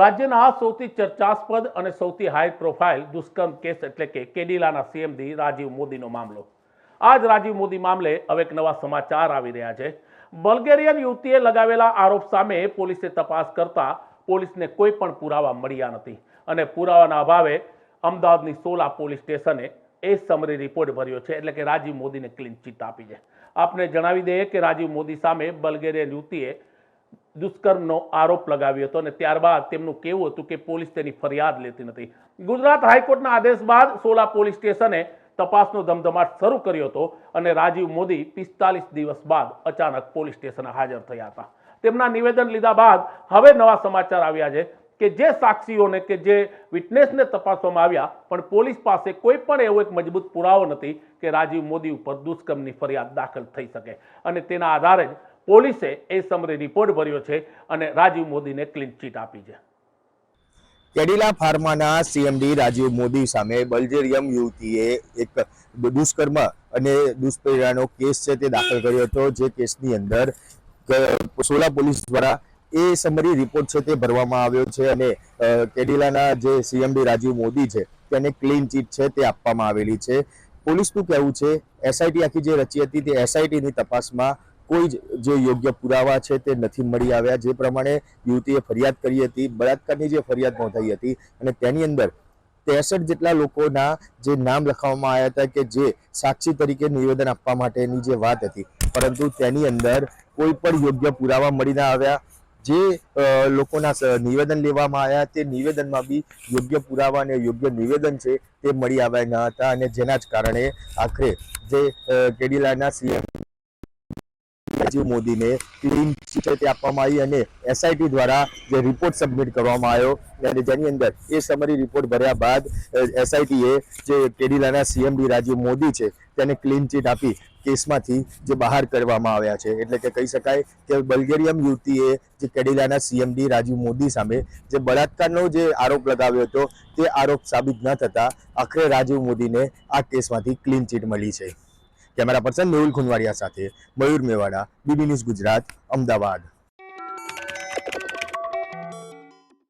રાજ્યના સૌથી ચર્ચાસ્પદ અને સૌથી હાઈ પ્રોફાઇલ દુષ્કર્મ કેસ એટલે કે કેડિલાના સીએમડી રાજીવ મોદીનો મામલો. આજ રાજીવ મોદી મામલે હવે એક નવા સમાચાર આવી રહ્યા છે. બલ્ગેરિયન યુવતીએ લગાવેલા આરોપ સામે પોલીસે તપાસ કરતા પોલીસને કોઈ પણ પુરાવા મળ્યા નથી અને પુરાવાના અભાવે અમદાવાદની સોલા પોલીસ સ્ટેશને એ સમરી રિપોર્ટ ભર્યો છે એટલે કે રાજીવ મોદીને ક્લીન ચીટ આપી છે. આપને જણાવી દઈએ કે રાજીવ મોદી સામે બલ્ગેરિયન યુવતીએ દુષ્કર્મનો આરોપ લગાવ્યો હતો અને ત્યારબાદ તેમનું કહેવું હતું કે પોલીસ તેની ફરિયાદ લેતી નથી. ગુજરાત હાઈકોર્ટના આદેશ બાદ સોલા પોલીસ સ્ટેશને તપાસનો ધમધમાટ શરૂ કર્યો હતો અને રાજીવ મોદી પિસ્તાલીસ દિવસ બાદ અચાનક પોલીસ સ્ટેશને હાજર થયા હતા. તેમના નિવેદન લીધા બાદ હવે નવા સમાચાર આવ્યા છે કે જે સાક્ષીઓને કે જે વિટનેસને તપાસવામાં આવ્યા, પણ પોલીસ પાસે કોઈ પણ એવો એક મજબૂત પુરાવો નથી કે રાજીવ મોદી ઉપર દુષ્કર્મની ફરિયાદ દાખલ થઈ શકે. અને તેના આધારે જ પોલીસે એ સમરે રિપોર્ટ ભર્યો છે અને રાજીવ મોદીને ક્લીન ચીટ આપી છે. કેડિલા ફાર્માના સીએમડી રાજીવ મોદી સામે બલ્જેરિયમ યુવતીએ એક દુષ્કર્મ અને દુષ્પ્રેરણાનો કેસ છે તે દાખલ કર્યો હતો. જે કેસની અંદર સોલા પોલીસ દ્વારા એ સમરી રિપોર્ટ છે તે ભરવામાં આવ્યો છે અને કેડિલાના જે સીએમડી રાજીવ મોદી છે તેને ક્લીન ચીટ છે તે આપવામાં આવેલી છે. પોલીસનું કહેવું છે એસઆઈટી આખી જે રચી હતી તે એસઆઈટીની તપાસમાં કોઈ જ જે યોગ્ય પુરાવા છે તે નથી મળી આવ્યા. જે પ્રમાણે યુવતીએ ફરિયાદ કરી હતી, બળાત્કારની જે ફરિયાદ નોંધાઈ હતી અને તેની અંદર ત્રેસઠ જેટલા લોકોના જે નામ લખવામાં આવ્યા હતા કે જે સાક્ષી તરીકે નિવેદન આપવા માટેની જે વાત હતી. પરંતુ તેની અંદર કોઈ પણ યોગ્ય પુરાવા મળી ના આવ્યા. જે લોકોના નિવેદન લેવામાં આવ્યા તે નિવેદનમાં બી યોગ્ય પુરાવા અને યોગ્ય નિવેદન છે તે મળી આવ્યા ન હતા અને જેના જ કારણે આખરે જે કેડીલાના સીએમ રાજીવ મોદીને ક્લીન ચીટ આપવામાં આવી અને એસઆઈટી દ્વારા જે રિપોર્ટ સબમિટ કરવામાં આવ્યો અને જેની અંદર એ સમરી રિપોર્ટ ભર્યા બાદ એસઆઈટીએ જે કેડિલાના સીએમડી રાજીવ મોદી છે તેને ક્લીન ચીટ આપી કેસમાંથી જે બહાર કરવામાં આવ્યા છે. એટલે કે કહી શકાય કે બલ્ગેરિયમ યુવતીએ જે કેડિલાના સીએમડી રાજીવ મોદી સામે જે બળાત્કારનો જે આરોપ લગાવ્યો હતો તે આરોપ સાબિત ન થતા આખરે રાજીવ મોદીને આ કેસમાંથી ક્લીન ચીટ મળી છે. કેમેરા પર્સન મેહુલ ખુનવાડિયા સાથે મયુર મેવાડા બીબી ન્યૂઝ ગુજરાત અમદાવાદ.